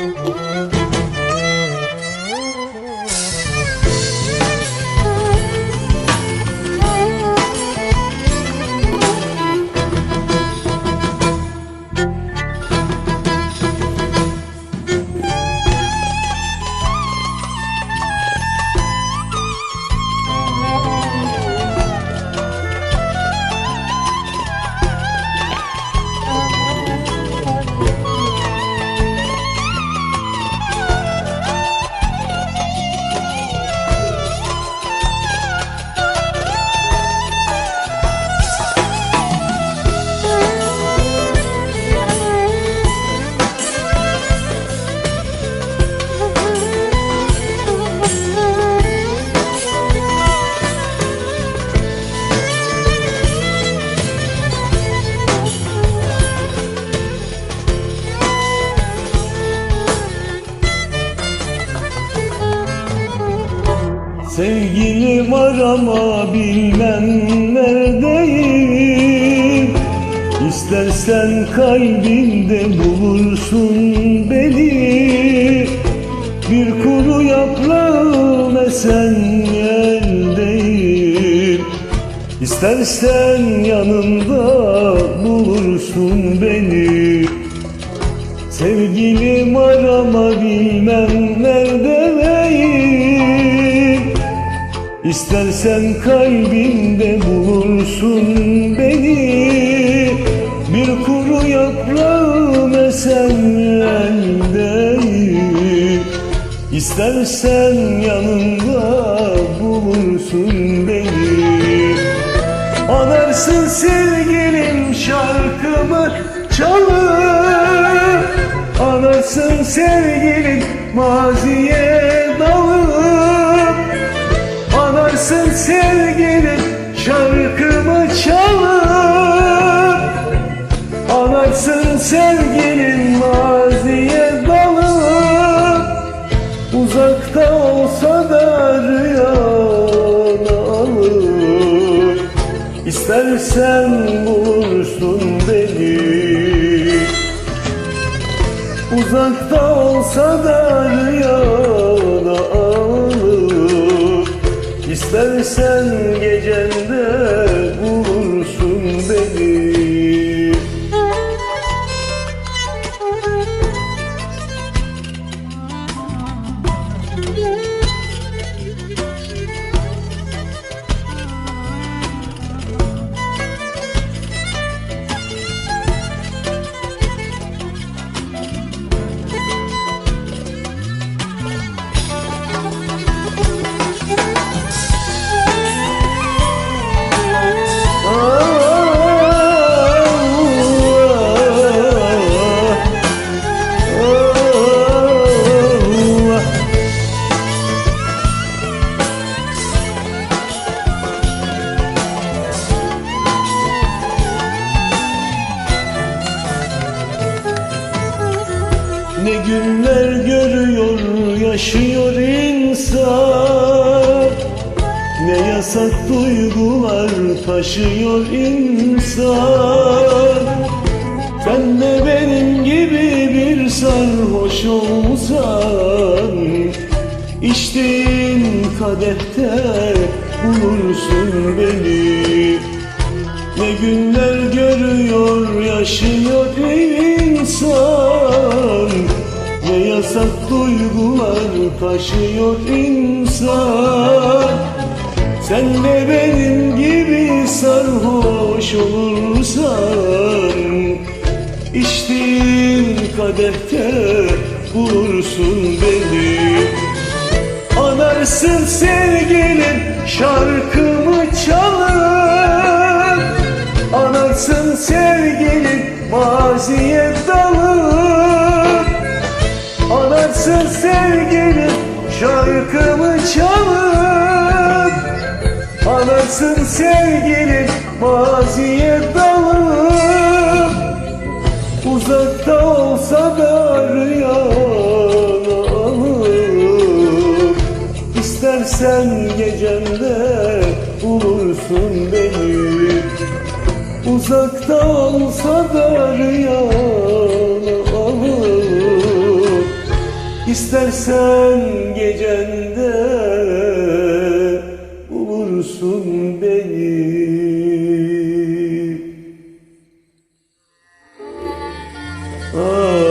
Müzik Sevgilim arama bilmem neredeyim. İstersen kalbinde bulursun beni. Bir kuru yaprağım esen yeldeyim. İstersen yanımda bulursun beni. Sevgilim arama bilmem neredeyim İstersen kalbimde bulursun beni. Bir kuru yaprağım esen İstersen yanımda bulursun beni. Anarsın sevgilim şarkımı çalıp Anarsın sevgilim maziye sevgilim maziye dalıp Uzakta olsa da rüyana alır. İstersen bulursun beni. Uzakta olsa da rüyana alır. İstersen gecende bulursun beni Ne günler görüyor, yaşıyor insan. Ne yasak duygular taşıyor insan. Sen de benim gibi bir sarhoş olsan. İçtiğin kadehte bulursun beni. Ne günler görüyor, yaşıyor duygular taşıyor insan. Sen de benim gibi sarhoş olursan İçtiğin kadehte bulursun beni. Anarsın sevgilim şarkımı çalıp Anarsın sevgilim maziye şarkımı çalıp Anarsın sevgilim maziye dalıp. Uzakta olsa da rüyana alır İstersen gecemde bulursun beni. Uzakta olsa da rüyana İstersen gecende bulursun beni. Oh